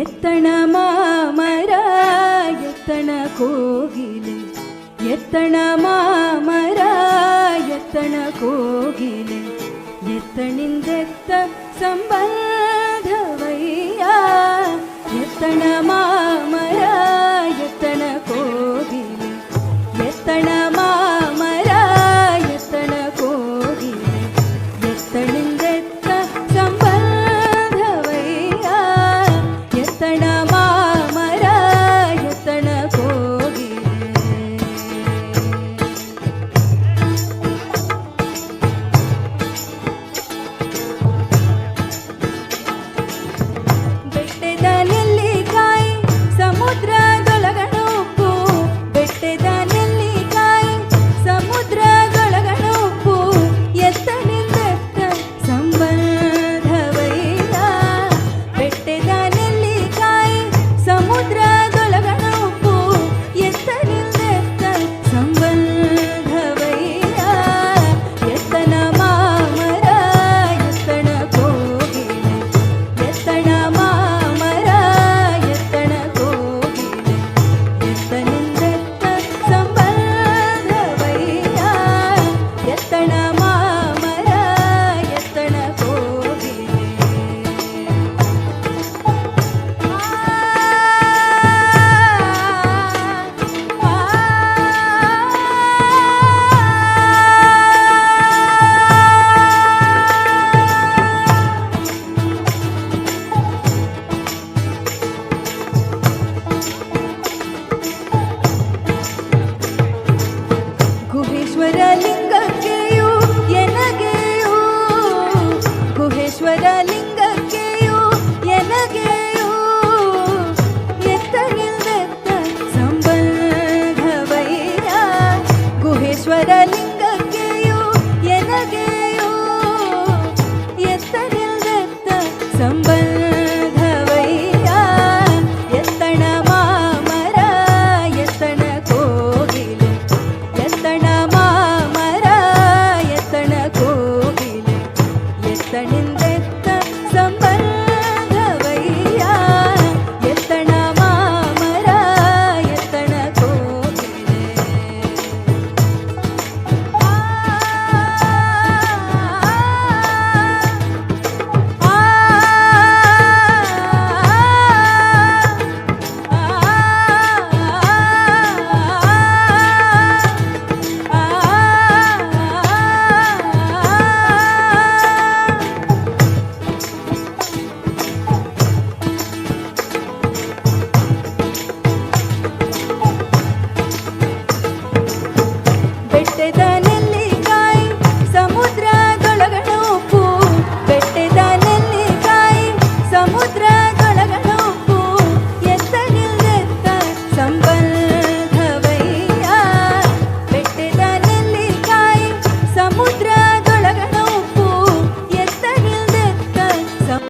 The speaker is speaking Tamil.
எத்தன மாமர எத்தன கோகிலே எத்தன மாமர எத்தன கோಗಿಲೆ ಎತ್ತನಿಂದೆತ್ತ ಸಂಬಂಧವಯ್ಯ ಎತ್ತನ ಮಾ ಮುರಲಿ